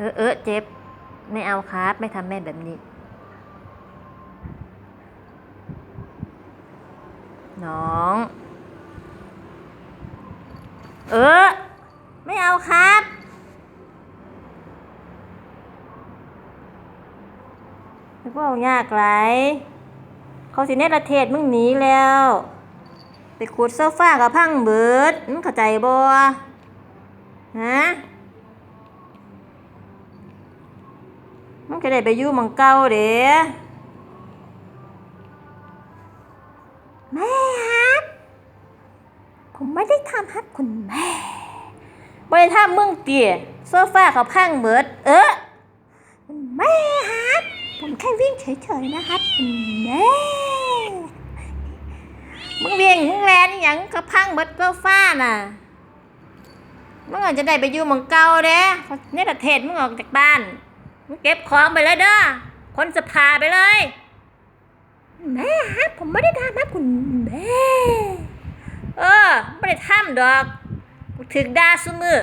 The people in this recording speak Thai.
ออเออเจ็บ ไม่เอาครับไม่ทำแม่แบบนี้ น้อง เออ ไม่เอาครับไม่พวกยากไรเขาสิเนตระเทศมึงหนีแล้ว ไปขุดโซฟากับพังเบิดมึงเข้าใจบ่ฮะ มึงจะได้ไปอยู่มังเก่าเด้แม่ครับผมไม่ได้ทำครับคุณแม่ไม่ได้ทำมึงเตี๋ยโซฟากับพังเบิด เออแม่ครับผมแค่วิ่งเฉยๆนะครับคุณแม่มึงเวียงมึงแลนอหยังกับพังเบิดโซฟาน่ะมึงอาจจะได้ไปอยู่มังเก่าเด้ในประเทศมึงออกจากบ้าน เก็บของไปเลยเด้อ คนจะพาไปเลย แม่ครับ ผมไม่ได้ทำครับคุณแม่ เออไม่ได้ทำดอกกูถึกด่าซุมือ